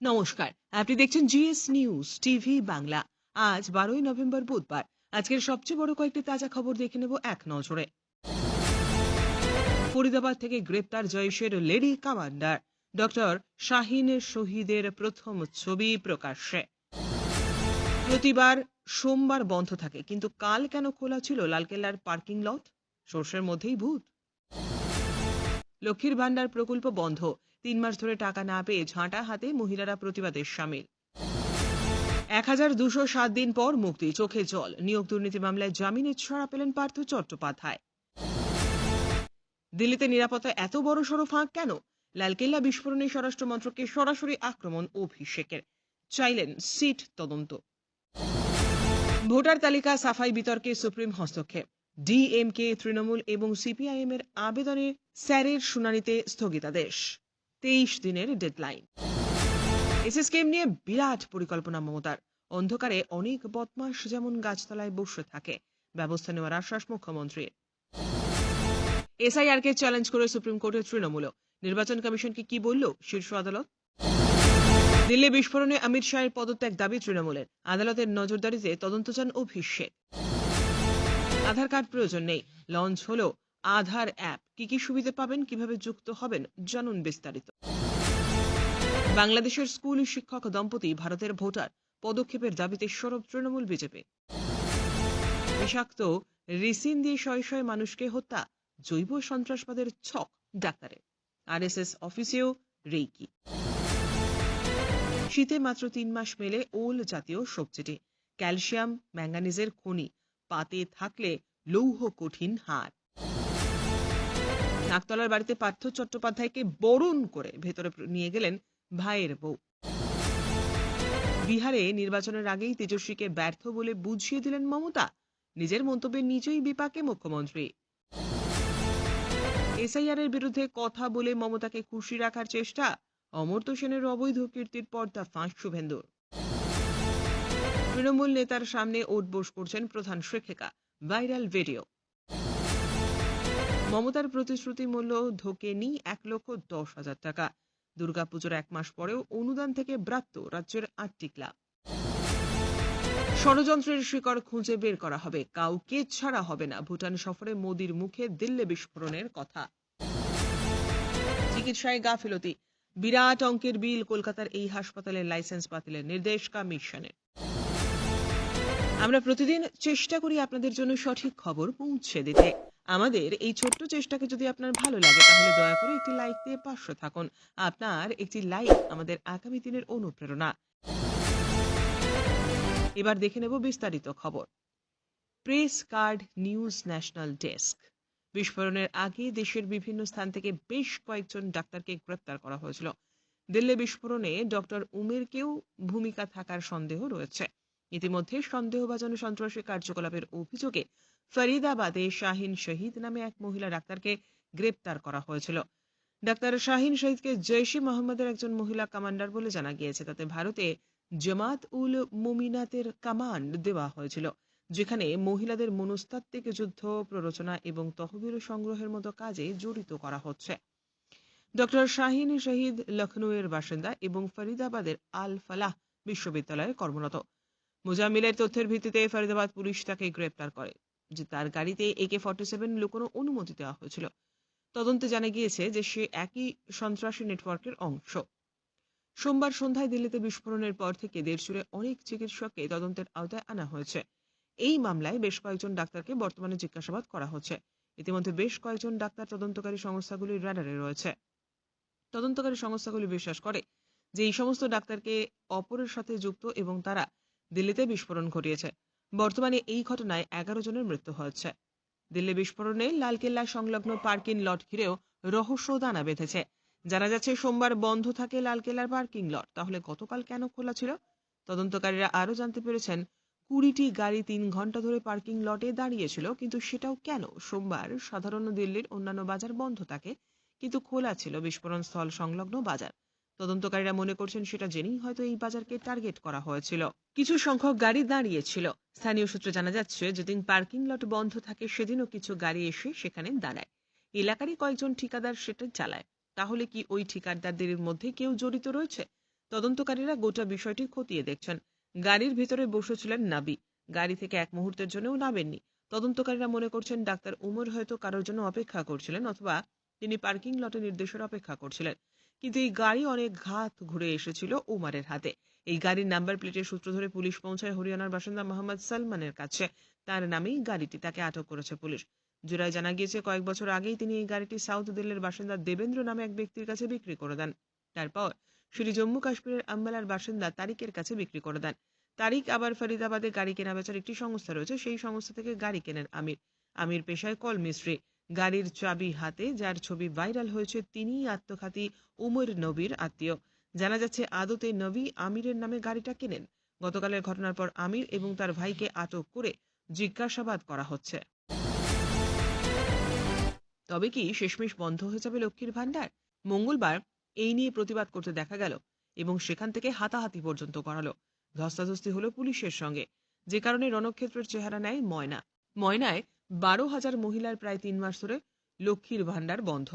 নমস্কার। আপনি দেখছেন জিএস নিউজ টিভি বাংলা। আজ বারোই নভেম্বর, বুধবার। আজকের সবচেয়ে বড় কয়েকটি তাজা খবর দেখে নেব এক নজরে। ফরিদাবাদ থেকে গ্রেপ্তার জয়েশের লেডি কমান্ডার। ডক্টর শাহিনের শহীদের প্রথম ছবি প্রকাশ্যে। প্রতিবার সোমবার বন্ধ থাকে, কিন্তু কাল কেন খোলা ছিল লালকেল্লার পার্কিং লট? সর্ষের মধ্যেই ভূত। লক্ষ্মীর ভান্ডার প্রকল্প বন্ধ। তিন মাস ধরে টাকা না পেয়ে ঝাঁটা হাতে মহিলারা প্রতিবাদের সামিল। এক হাজার দুশো সাত দিন পর মুক্তি, চোখে জল। নিয়োগ দুর্নীতি মামলায় জামিনের ছড়া পেলেন পার্থ চট্টোপাধ্যায়। দিল্লিতে নিরাপত্তা এত বড় সড়ো ফাঁক কেন? লালকেল্লা বিস্ফোরণে স্বরাষ্ট্র মন্ত্রককে সরাসরি আক্রমণ অভিষেকের। চাইলেন সিট তদন্ত। ভোটার তালিকা, সাফাই বিতর্কে সুপ্রিম হস্তক্ষেপ। ডিএমকে তৃণমূল এবং সিপিআইএম এর আবেদনে স্যারের শুনানিতে স্থগিতাদেশ। তেইশ দিনের ডেডলাইন। এসএসকেএম নিয়ে বিরাট পরিকল্পনা মমতার। অন্ধকারে অনেক বদমাস যেমন গাছতলায় বসে থাকে, ব্যবস্থা নেওয়ার আশ্বাস মুখ্যমন্ত্রীর। এসআইআর কে চ্যালেঞ্জ করে সুপ্রিম কোর্টের তৃণমূল। নির্বাচন কমিশনকে কি বলল শীর্ষ আদালত? দিল্লি বিস্ফোরণে অমিত শাহের পদত্যাগ দাবি তৃণমূলের। আদালতের নজরদারিতে তদন্ত চান অভিষেক। আধার কার্ড প্রয়োজন নেই। লঞ্চ হলো আধার অ্যাপ। কি কি সুবিধা পাবেন, কীভাবে যুক্ত হবেন, জানুন বিস্তারিত। বাংলাদেশের স্কুল শিক্ষক দম্পতি ভারতের ভোটার। পদক্ষেপের দাবিতে সরব তৃণমূল বিজেপি। বিষাক্ত রিসিন দিয়ে শয়ে শয়ে মানুষকে হত্যা, জৈব সন্ত্রাসবাদের ছক ডাক্তারের আরএসএস অফিসেও রেইকি। শীতে মাত্র তিন মাস মেলে ওল জাতীয় সবজিটি। ক্যালসিয়াম ম্যাঙ্গানিজের খনি। পাতে থাকলে লৌহ কঠিন হাড় নাকতলার বাড়িতে পার্থ চট্টোপাধ্যায়কে বরণ করে ভেতরে নিয়ে গেলেন ভাইয়ের বউ। বিহারে নির্বাচনের আগেই তেজস্বীকে ব্যর্থ বলে বুঝিয়ে দিলেন মমতা। নিজের মন্তব্যে নিজেই বিপাকে মুখ্যমন্ত্রী। এসআইআর এর বিরুদ্ধে কথা বলে মমতাকে খুশি রাখার চেষ্টা অমর্ত্য সেনের অবৈধ কীর্তির পর্দা ফাঁস শুভেন্দুর। তৃণমূল নেতার সামনে ওটবোস করছেন প্রধান শিক্ষিকা। Viral video. মমতার প্রতিশ্রুতি মূল্য ঢোকেনি এক লক্ষ দশ হাজার টাকা। দুর্গাপুজোর এক মাস পরেও অনুদান থেকে ব্রাত্য রাজ্যের আটটি ক্লাব। ষড়যন্ত্রের শিকড় খুঁজে বের করা হবে। কাউকে ছাড়া হবে না ভুটান সফরে মোদির মুখে দিল্লি বিস্ফোরণের কথা। চিকিৎসায় গাফিলতি বিরাট অঙ্কের বিল কলকাতার এই হাসপাতালের লাইসেন্স বাতিলের নির্দেশ কমিশনের। আমরা প্রতিদিন চেষ্টা করি আপনাদের জন্য সঠিক খবর পৌঁছে দিতে। আমাদের এই ছোট্ট চেষ্টাকে যদি আপনার ভালো লাগে, তাহলে দয়া করে একটি লাইক দিয়ে পাশে থাকুন। আপনার একটি লাইক আমাদের আগামী দিনের অনুপ্রেরণা। এবার দেখে নেব বিস্তারিত খবর। Press card news national desk. বিস্ফোরণের আগে দেশের বিভিন্ন স্থান থেকে বেশ কয়েকজন ডাক্তারকে গ্রেপ্তার করা হয়েছিল। দিল্লি বিস্ফোরণে ডক্টর উমেরকেও ভূমিকা থাকার সন্দেহ রয়েছে। ইতিমধ্যে সন্দেহভাজন সন্ত্রাসী কার্যকলাপের অভিযোগে ফরিদাবাদে শাহিন শহীদ নামে এক মহিলা ডাক্তারকে গ্রেপ্তার করা হয়েছিল। ডাক্তার শাহিন শহীদকে জৈশ মোহাম্মদের একজন মহিলা কমান্ডার বলে জানা গিয়েছে। তাতে ভারতে জামাত উল মুমিনাতের কমান্ড দেওয়া হয়েছিল, যেখানে মহিলাদের মনস্তাত্ত্বিক যুদ্ধ, প্ররোচনা এবং তহবিল সংগ্রহের মতো কাজে জড়িত করা হচ্ছে। ডক্টর শাহিন শহীদ লখনৌয়ের বাসিন্দা এবং ফরিদাবাদের আল ফালাহ বিশ্ববিদ্যালয়ে কর্মরত। মুজামিলের তথ্যের ভিত্তিতে ফরিদাবাদ পুলিশ তাকে গ্রেপ্তার করে, যে তার গাড়িতে একে ফর্টি সেভেন লুকোনো অনুমতি দেওয়া হয়েছিল। তদন্তে জানা গিয়েছে যে সে একই সন্ত্রাসী নেটওয়ার্কের অংশ। সোমবার সন্ধ্যায় দিল্লিতে বিস্ফোরণের পর থেকে দেশজুড়ে অনেক চিকিৎসককে তদন্তের আওতায় আনা হয়েছে। এই মামলায় বেশ কয়েকজন ডাক্তারকে বর্তমানে জিজ্ঞাসাবাদ করা হচ্ছে। ইতিমধ্যে বেশ কয়েকজন ডাক্তার তদন্তকারী সংস্থাগুলির র্যাডারে রয়েছে। তদন্তকারী সংস্থাগুলি বিশ্বাস করে যে এই সমস্ত ডাক্তারকে অপরের সাথে যুক্ত এবং তারা দিল্লিতে বিস্ফোরণ ঘটিয়েছে। বর্তমানে এই ঘটনায় এগারো জনের মৃত্যু হয়েছে। দিল্লি বিস্ফোরণে লালকেল্লা সংলগ্ন পার্কিং লট ঘিরেও রহস্য দানা বেঁধেছে। জানা যাচ্ছে, সোমবার বন্ধ থাকে লালকেল্লার পার্কিং লট। তাহলে গতকাল কেন খোলা ছিল? তদন্তকারীরা আরও জানতে পেরেছেন, কুড়িটি গাড়ি তিন ঘণ্টা ধরে পার্কিং লটে দাঁড়িয়েছিল, কিন্তু সেটাও কেন? সোমবার সাধারণ দিল্লির অন্যান্য বাজার বন্ধ থাকে, কিন্তু খোলা ছিল বিস্ফোরণ স্থল সংলগ্ন বাজার। তদন্তকারীরা মনে করছেন সেটা জেনেই হয়তো এই বাজারকে টার্গেট করা হয়েছিল। কিছু সংখ্যক গাড়ি দাঁড়িয়েছিল। স্থানীয় সূত্রে জানা যাচ্ছে, যেদিন পার্কিং লট বন্ধ থাকে, সেদিনও কিছু গাড়ি এসে সেখানে দাঁড়ায়। এলাকারই কয়েকজন ঠিকাদার সেটা চালায়। তাহলে কি ওই ঠিকাদারদের মধ্যে কেউ জড়িত রয়েছে? তদন্তকারীরা গোটা বিষয়টি খতিয়ে দেখছেন। গাড়ির ভিতরে বসেছিলেন নাবি। গাড়ি থেকে এক মুহূর্তের জন্যও নামেননি। তদন্তকারীরা মনে করছেন ডাক্তার উমর হয়তো কারোর জন্য অপেক্ষা করছিলেন অথবা তিনি পার্কিং লটে নির্দেশের অপেক্ষা করছিলেন। কিন্তু এই গাড়ি অনেক ঘাত ঘুরে এসেছিল উমারের হাতে। এই গাড়ির নাম্বার প্লেটের সূত্র ধরে পুলিশ পৌঁছায় হরিয়ানার বাসিন্দা মোহাম্মদ সালমানের কাছে। তার নামেই গাড়িটি তাকে আটক করেছে পুলিশ। জুরায় জানা গিয়েছে, কয়েক বছর আগেই তিনি এই গাড়িটি সাউথ দিল্লির বাসিন্দা দেবেন্দ্র নামে এক ব্যক্তির কাছে বিক্রি করে দেন। তারপর সেটি জম্মু কাশ্মীরের আম্বালার বাসিন্দা তারিকের কাছে বিক্রি করে দেন। তারিক আবার ফরিদাবাদে গাড়ি কেনা বেচার একটি সংস্থা রয়েছে। সেই সংস্থা থেকে গাড়ি কেনেন আমির। আমির পেশায় কল মিস্ত্রি গাড়ির চাবি হাতে, যার ছবি ভাইরাল হয়েছে তিনিই আত্মঘাতী উমর নবীর আত্মীয়। জানা যাচ্ছে, আদতে নবী আমিরের নামে গাড়িটা কেনেন। গতকালের ঘটনার পর আমির এবং তার ভাইকে আটক করে জিজ্ঞাসাবাদ করা হচ্ছে। তবে কি শেষমেশ বন্ধ হয়ে যাবে লক্ষ্মীর ভাণ্ডার? মঙ্গলবার এই নিয়ে প্রতিবাদ করতে দেখা গেল এবং সেখান থেকে হাতাহাতি পর্যন্ত করালো। ধস্তাধস্তি হলো পুলিশের সঙ্গে। যে কারণে রণক্ষেত্রের চেহারা নেয় ময়না। ময়নায় বারো হাজার মহিলার প্রায় তিন মাস ধরে লক্ষ্মীর ভাণ্ডার বন্ধ।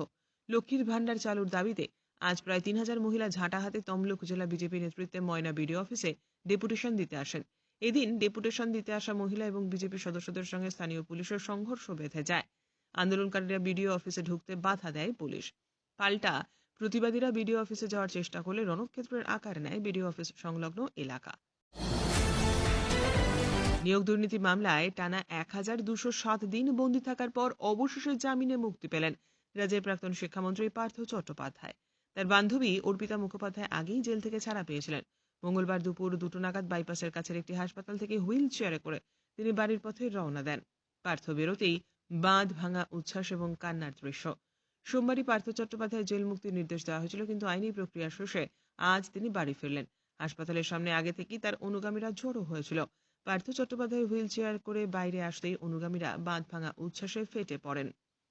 লক্ষ্মীর ভাণ্ডার চালুর দাবিতে আজ প্রায় তিন হাজার মহিলা ঝাঁটা হাতে তমলুক জেলা বিজেপি নেতৃত্বে ময়না বিডিও অফিসে ডেপুটেশন দিতে আসেন। এদিন ডেপুটেশন দিতে আসা মহিলা এবং বিজেপি সদস্যদের সঙ্গে স্থানীয় পুলিশের সংঘর্ষ বেঁধে যায়। আন্দোলনকারীরা বিডিও অফিসে ঢুকতে বাধা দেয় পুলিশ। পাল্টা প্রতিবাদীরা বিডিও অফিসে যাওয়ার চেষ্টা করলে রণক্ষেত্রের আকার নেয় বিডিও অফিস সংলগ্ন এলাকা। নিয়োগ দুর্নীতি মামলায় টানা এক হাজার দুশো সাত দিন বন্দী থাকার পর অবশেষে জামিনে মুক্তি পেলেন রাজ্যের প্রাক্তন শিক্ষামন্ত্রী পার্থ চট্টোপাধ্যায়। তার বান্ধবী অর্পিতা মুখোপাধ্যায় আগেই জেল থেকে ছাড়া পেয়েছিলেন। মঙ্গলবার দুপুর দুটো নাগাদ বাইপাসের কাছের একটি হাসপাতাল থেকে হুইল চেয়ারে করে তিনি বাড়ির পথে রওনা দেন। পার্থ বেরোতেই বাঁধ ভাঙা উচ্ছ্বাস এবং কান্নার দৃশ্য। সোমবারই পার্থ চট্টোপাধ্যায় জেল মুক্তির নির্দেশ দেওয়া হয়েছিল, কিন্তু আইনি প্রক্রিয়া শেষে আজ তিনি বাড়ি ফিরলেন। হাসপাতালের সামনে আগে থেকেই তার অনুগামীরা জড়ো হয়েছিল। পার্থ চট্টোপাধ্যায় হুইল চেয়ার করে বাইরে আসতেই অনুগামীরা বাঁধ ভাঙা উচ্ছ্বাসে ফেটে পড়েন।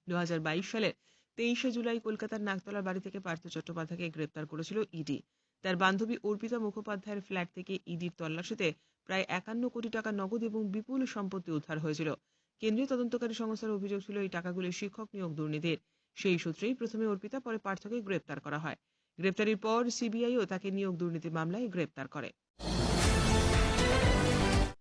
দুই হাজার বাইশ সালের তেইশে জুলাই কলকাতার নাগতলার বাড়ি থেকে পার্থ চট্টোপাধ্যায়কে গ্রেপ্তার করেছিল ইডি। তার বান্ধবী অর্পিতা মুখোপাধ্যায়ের ফ্ল্যাট থেকে ইডির তল্লাশিতে প্রায় একান্ন কোটি টাকা নগদ এবং বিপুল সম্পত্তি উদ্ধার হয়েছিল। কেন্দ্রীয় তদন্তকারী সংস্থার অভিযোগ ছিল, এই টাকাগুলি শিক্ষক নিয়োগ দুর্নীতির। সেই সূত্রেই প্রথমে অর্পিতা, পরে পার্থকে গ্রেপ্তার করা হয়। গ্রেপ্তারির পর সিবিআইও তাকে নিয়োগ দুর্নীতি মামলায় গ্রেপ্তার করে।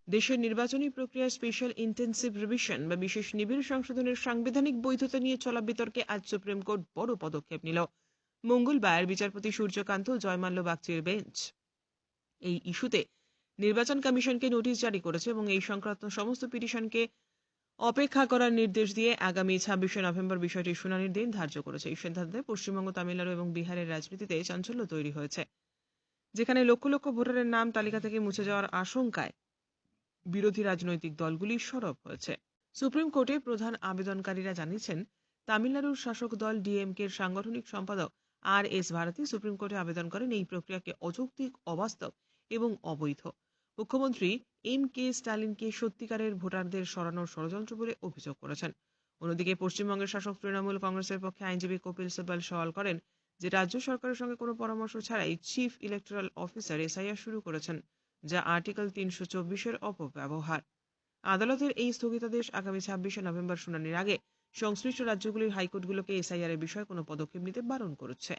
দেশের নির্বাচনী প্রক্রিয়ার স্পেশাল ইন্টেন্সিভ রিভিশন বা বিশেষ নিবিড় সংশোধনের সাংবিধানিক বৈধতা নিয়ে চলা বিতর্কে আজ সুপ্রিম কোর্ট বড় পদক্ষেপ নিল। মঙ্গলবার বিচারপতি সূর্যকান্ত জয়মাল্য বাগচির বেঞ্চ। এই ইস্যুতে নির্বাচন কমিশনকে নোটিশ জারি করেছে এবং এই সংক্রান্ত সমস্ত পিটিশনকে অপেক্ষা করার নির্দেশ দিয়ে আগামী ছাব্বিশে নভেম্বর বিষয়টির শুনানির দিন ধার্য করেছে। এই সিদ্ধান্তে পশ্চিমবঙ্গ, তামিলনাড়ু এবং বিহারের রাজনীতিতে চাঞ্চল্য তৈরি হয়েছে, যেখানে লক্ষ লক্ষ ভোটারের নাম তালিকা থেকে মুছে যাওয়ার আশঙ্কায় বিরোধী রাজনৈতিক দলগুলি সরব হয়েছে। সুপ্রিম কোর্টে প্রধান আবেদনকারীরা জানিয়েছেন, তামিলনাড়ুর শাসক দল ডিএমকের সাংগঠনিক সম্পাদক আর এস ভারতী সুপ্রিম কোর্টে আবেদন করেন এই প্রক্রিয়াকে অযৌক্তিক, অবাস্তব এবং অবৈধ। মুখ্যমন্ত্রী এম কে স্টালিনকে সত্যিকারের ভোটারদের সরানোর ষড়যন্ত্র বলে অভিযোগ করেছেন। অন্যদিকে পশ্চিমবঙ্গের শাসক তৃণমূল কংগ্রেসের পক্ষে আইনজীবী কপিল সিব্বল সওয়াল করেন যে, রাজ্য সরকারের সঙ্গে কোনো পরামর্শ ছাড়াই চিফ ইলেকট্রাল অফিসার এসআইআর শুরু করেছেন। যা আর্টিকেল তিনশো চব্বিশের অপব্যবহার। আদালতের এই স্থগিতাদেশ আগামী ছাব্বিশে নভেম্বর শুনানির আগে সংশ্লিষ্ট রাজ্যগুলির হাইকোর্টগুলোকে এসআইআর এর বিষয়ে কোনো পদক্ষেপ নিতে বারণ করেছে।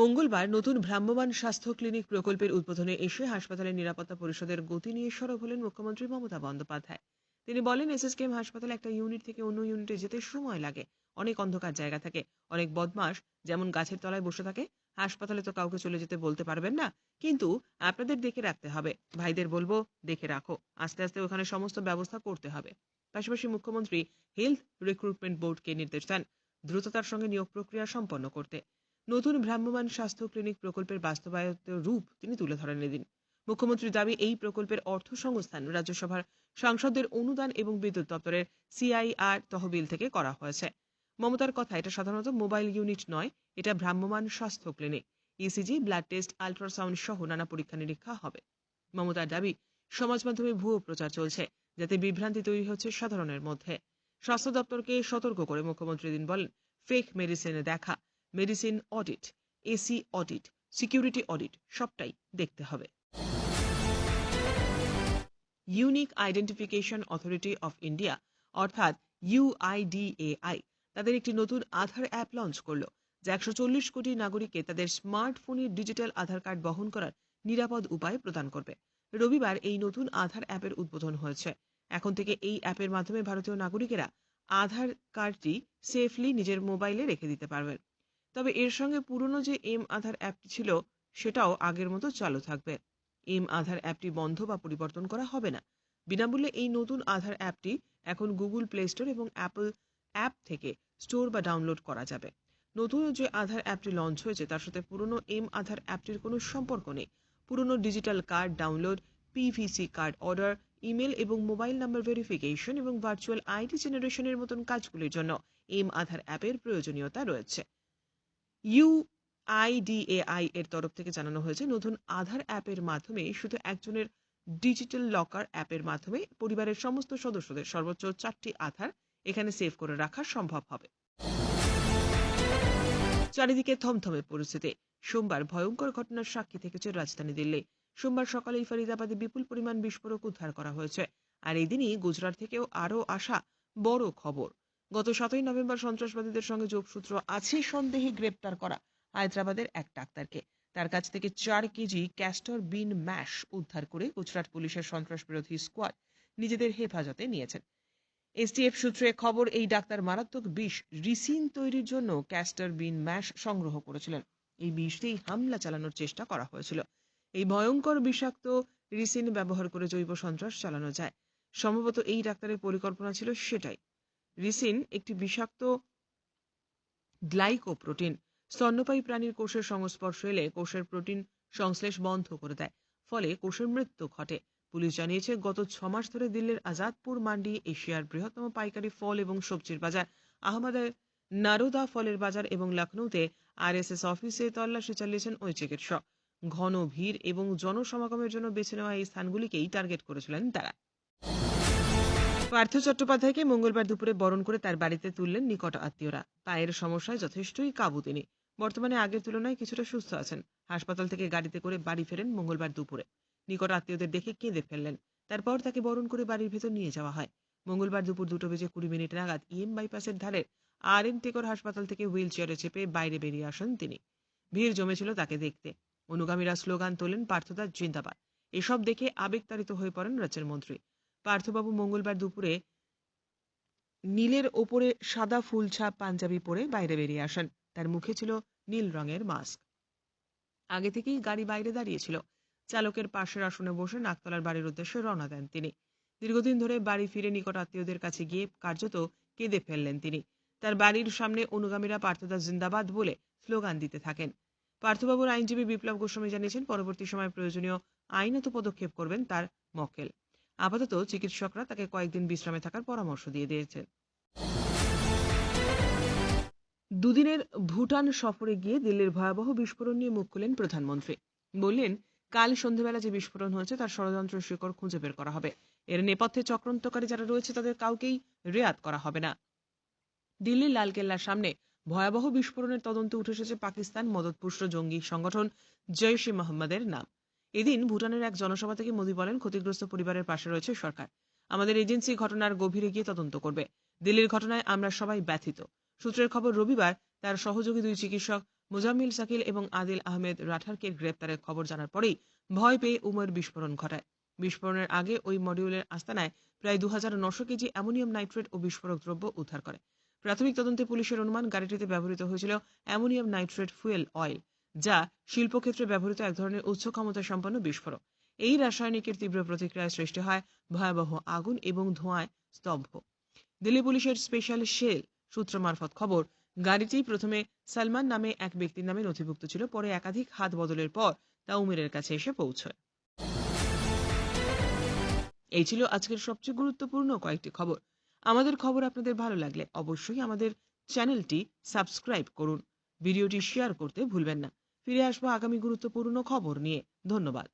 মঙ্গলবার নতুন ভ্রাম্যমাণ স্বাস্থ্য ক্লিনিক প্রকল্পের উদ্বোধনে এসে হাসপাতালের নিরাপত্তা পরিষদের গতি নিয়ে সরব হলেন মুখ্যমন্ত্রী মমতা বন্দ্যোপাধ্যায়। তিনি বলেন এসএসকেএম হাসপাতালে একটা ইউনিট থেকে অন্য ইউনিটে যেতে সময় লাগে। অনেক অন্ধকার জায়গা থাকে, অনেক বদমাস যেমন গাছের তলায় বসে থাকে হাসপাতালে তো কাউকে চলে যেতে বলতে পারবেন না। কিন্তু আপনাদের দেখে রাখতে হবে। ভাইদের বলব, দেখে রাখো। আস্তে আস্তে ওখানে সমস্ত ব্যবস্থা করতে হবে। পাশাপাশি মুখ্যমন্ত্রী হেলথ রিক্রুটমেন্ট বোর্ডকে নির্দেশ দেন দ্রুততার সঙ্গে নিয়োগ প্রক্রিয়া সম্পন্ন করতে। নতুন ভ্রাম্যমান স্বাস্থ্য ক্লিনিক প্রকল্পের বাস্তবায়িত রূপ তিনি তুলে ধরেন এদিন। মুখ্যমন্ত্রীর দাবি, এই প্রকল্পের অর্থ সংস্থান রাজ্যসভার সাংসদদের অনুদান এবং বিদ্যুৎ দপ্তরের সিআইআর তহবিল থেকে করা হয়েছে। মমতার কথা, এটা সাধারণত মোবাইল ইউনিট নয়, এটা ভ্রাম্যমান স্বাস্থ্য clinic. ECG blood test ultrasound সহ নানা পরীক্ষা নিরীক্ষা হবে। মমতার দাবি, সমাজ মাধ্যমে ভুয়ো প্রচার চলছে, যাতে বিভ্রান্তি তৈরি হচ্ছে সাধারণের মধ্যে। স্বাস্থ্য দপ্তরকে সতর্ক করে মুখ্যমন্ত্রী দিন বলেন ফেক মেডিসিনে দেখা medicine audit AC audit security audit সবটাই দেখতে হবে। Unique identification authority of India অর্থাৎ ইউআইডিএআই তাদের একটি নতুন আধার অ্যাপ লঞ্চ করল, যা একশো চল্লিশ কোটি নাগরিককে তাদের স্মার্টফোনের ডিজিটাল আধার কার্ড বহন করার নিরাপদ উপায় প্রদান করবে। রবিবার এই নতুন আধার অ্যাপের উদ্বোধন হয়েছে। এখন থেকে এই অ্যাপের মাধ্যমে ভারতীয় নাগরিকেরা আধার কার্ডটি সেফলি নিজের মোবাইলে রেখে দিতে পারবেন তবে এর সঙ্গে পুরনো যে এম আধার অ্যাপটি ছিল, সেটাও আগের মতো চালু থাকবে। এম আধার অ্যাপটি বন্ধ বা পরিবর্তন করা হবে না। বিনামূল্যে এই নতুন আধার অ্যাপটি এখন গুগল প্লে স্টোর এবং অ্যাপল অ্যাপ থেকে স্টোর বা ডাউনলোড করা যাবে। নতুন যে আধার অ্যাপটি লঞ্চ হয়েছে, তার সাথে পুরনো এম আধার অ্যাপটির কোনো সম্পর্ক নেই। পুরনো digital card download PVC card order email এবং মোবাইল নাম্বার ভেরিফিকেশন এবং ভার্চুয়াল আইডি জেনারেশনের মতন কাজগুলির জন্য এম আধার অ্যাপের প্রয়োজনীয়তা রয়েছে। ইউ আইডিএআই এর তরফ থেকে জানানো হয়েছে, নতুন আধার অ্যাপের মাধ্যমে শুধু একজনের ডিজিটাল লকার অ্যাপের মাধ্যমে পরিবারের সমস্ত সদস্যদের সর্বোচ্চ চারটি আধার এখানে সেভ করে রাখা সম্ভব হবে। চারিদিকে থমথমে পরিস্থিতি। সোমবার ভয়ঙ্কর ঘটনার সাক্ষী থেকেছে রাজধানী দিল্লি। সোমবার সকালেই ফরিদাবাদে বিপুল পরিমাণ বিস্ফোরক উদ্ধার করা হয়েছে। আর এদিনই গুজরাট থেকেও আরও আসা বড় খবর। গত সাতই নভেম্বর সন্ত্রাসবাদীদের সঙ্গে যোগসূত্র আছে সন্দেহে গ্রেপ্তার করা হায়দ্রাবাদের এক ডাক্তারকে। তার কাছ থেকে চার কেজি ক্যাস্টর বিন ম্যাশ উদ্ধার করে গুজরাট পুলিশের সন্ত্রাস বিরোধী স্কোয়াড নিজেদের হেফাজতে নিয়েছেন। এসটিএফ সূত্রে খবর, এই ডাক্তার মারাত্মক বিষ রিসিন তৈরির জন্য ক্যাস্টর বিন ম্যাশ সংগ্রহ করেছিলেন। এই বিষ হামলা চালানোর চেষ্টা করা হয়েছিল। এই ভয়ঙ্কর বিষাক্ত রিসিন ব্যবহার করে জৈব সন্ত্রাস চালানো যায়। সম্ভবত এই ডাক্তারের পরিকল্পনা ছিল সেটাই। রিসিন একটি বিষাক্ত গ্লাইকোপ্রোটিন। স্তন্যপায়ী প্রাণীর কোষের সংস্পর্শ এলে কোষের প্রোটিন সংশ্লেষ বন্ধ করে দেয়, ফলে কোষের মৃত্যু ঘটে। পুলিশ জানিয়েছে, গত ছ মাস ধরে দিল্লির আজাদপুর মান্ডি এশিয়ার বৃহত্তম পাইকারি ফল এবং সবজির বাজার, আহমদের নারোদা ফলের বাজার এবং লখনৌতে আরএসএস অফিসে তল্লাশি চালিয়েছেন ওই চিকিৎসক। ঘন ভিড় এবং জনসমাগমের জন্য বেছে নেওয়া এই স্থানগুলিকেই টার্গেট করেছিলেন তারা। পার্থ চট্টোপাধ্যায়কে মঙ্গলবার দুপুরে বরণ করে তার বাড়িতে তুললেন নিকট আত্মীয়রা। পায়ের সমস্যায় যথেষ্টই কাবু তিনি। বর্তমানে আগের তুলনায় কিছুটা সুস্থ আছেন। হাসপাতাল থেকে গাড়িতে করে বাড়ি ফেরেন মঙ্গলবার দুপুরে। নিকট আত্মীয়দের দেখে কেঁদে ফেললেন। তারপর তাকে বরণ করে বাড়ির ভেতর নিয়ে যাওয়া হয়। মঙ্গলবার দুপুর দুটো বেজে কুড়ি মিনিট নাগাদ ইএম বাইপাসের ধারে আর এন টেকর হাসপাতাল থেকে হুইল চেয়ারে চেপে বাইরে বেরিয়ে আসেন তিনি। ভিড় জমেছিল তাকে দেখতে। অনুগামীরা স্লোগান তোলেন পার্থদার জিন্দাবাদ। এসব দেখে আবেগতাড়িত হয়ে পড়েন রাজ্যের মন্ত্রী। পার্থবাবু মঙ্গলবার দুপুরে নীলের ওপরে সাদা ফুল ছাপ পাঞ্জাবি পরে বাইরে বেরিয়ে আসেন। তার মুখে ছিল নীল রঙের মাস্ক। আগে থেকেই গাড়ি বাইরে দাঁড়িয়েছিল চালকের পাশের আসনে বসে নাকতলার বাড়ির উদ্দেশ্যে রওনা দেন তিনি। দীর্ঘদিন ধরে বাড়ি ফিরে নিকট আত্মীয়দের কাছে গিয়ে কার্যত কেঁদে ফেললেন তিনি। তার বাড়ির সামনে অনুগামীরা পার্থদা জিন্দাবাদ বলে স্লোগান দিতে থাকেন। পার্থবাবুর আইনজীবী বিপ্লব গোস্বামী জানিয়েছেন, পরবর্তী সময় প্রয়োজনীয় আইনত পদক্ষেপ করবেন তার মক্কেল। আপাতত চিকিৎসকরা তাকে কয়েকদিন বিশ্রামে থাকার পরামর্শ দিয়ে দিয়েছেন। দুদিনের ভুটান সফরে গিয়ে দিল্লির ভয়াবহ বিস্ফোরণ নিয়ে মুখ খুলেন প্রধানমন্ত্রী। বললেন কাল সন্ধ্যেবেলা যে বিস্ফোরণ হয়েছে, তার ষড়যন্ত্র শিকড় খুঁজে বের করা হবে। এর নেপথ্যে চক্রান্তকারী যারা রয়েছে, তাদের কাউকেই রেয়াত করা হবে না। দিল্লির লালকেল্লার সামনে ভয়াবহ বিস্ফোরণের তদন্তে উঠে এসেছে পাকিস্তান মদতপুষ্ট জঙ্গি সংগঠন জৈশ ই মোহাম্মদের নাম। এদিন ভুটানের এক জনসভা থেকে মোদী বলেন, ক্ষতিগ্রস্ত পরিবারের পাশে রয়েছে সরকার। আমাদের এজেন্সি ঘটনার গভীরে গিয়ে তদন্ত করবে। দিল্লির ঘটনায় আমরা সবাই ব্যথিত। সূত্রের খবর, রবিবার তার সহযোগী দুই চিকিৎসক মুজাম্মিল সাকিল এবং আদিল আহমেদ রাঠারকে গ্রেপ্তারের খবর জানার পরেই ভয় পেয়ে উমর বিস্ফোরণ ঘটায়। বিস্ফোরণের আগে ওই মডিউলের আস্তানায় প্রায় দু কেজি অ্যামোনিয়াম নাইট্রেট ও বিস্ফোরক দ্রব্য উদ্ধার করে। প্রাথমিক তদন্তে পুলিশের অনুমান, গাড়িটিতে ব্যবহৃত হয়েছিল অ্যামোনিয়াম নাইট্রেট ফুয়েল অয়েল, যা শিল্পক্ষেত্রে ব্যবহৃত এক ধরনের উচ্চ ক্ষমতা সম্পন্ন বিস্ফোরক। এই রাসায়নিকের তীব্র প্রতিক্রিয়ায় সৃষ্টি হয় ভয়াবহ আগুন এবং ধোঁয়ায় স্তব্ধ দিল্লি পুলিশের স্পেশাল শেল সূত্র মারফত খবর গাড়িটি প্রথমে সালমান নামে এক ব্যক্তির নামে নথিভুক্ত ছিল, পরে একাধিক হাত বদলের পর তা উমেরের কাছে এসে পৌঁছয়। এই ছিল আজকের সবচেয়ে গুরুত্বপূর্ণ কয়েকটি খবর। আমাদের খবর আপনাদের ভালো লাগলে অবশ্যই আমাদের চ্যানেলটি সাবস্ক্রাইব করুন। ভিডিওটি শেয়ার করতে ভুলবেন না। ফিরে আসব আগামী গুরুত্বপূর্ণ খবর নিয়ে। ধন্যবাদ।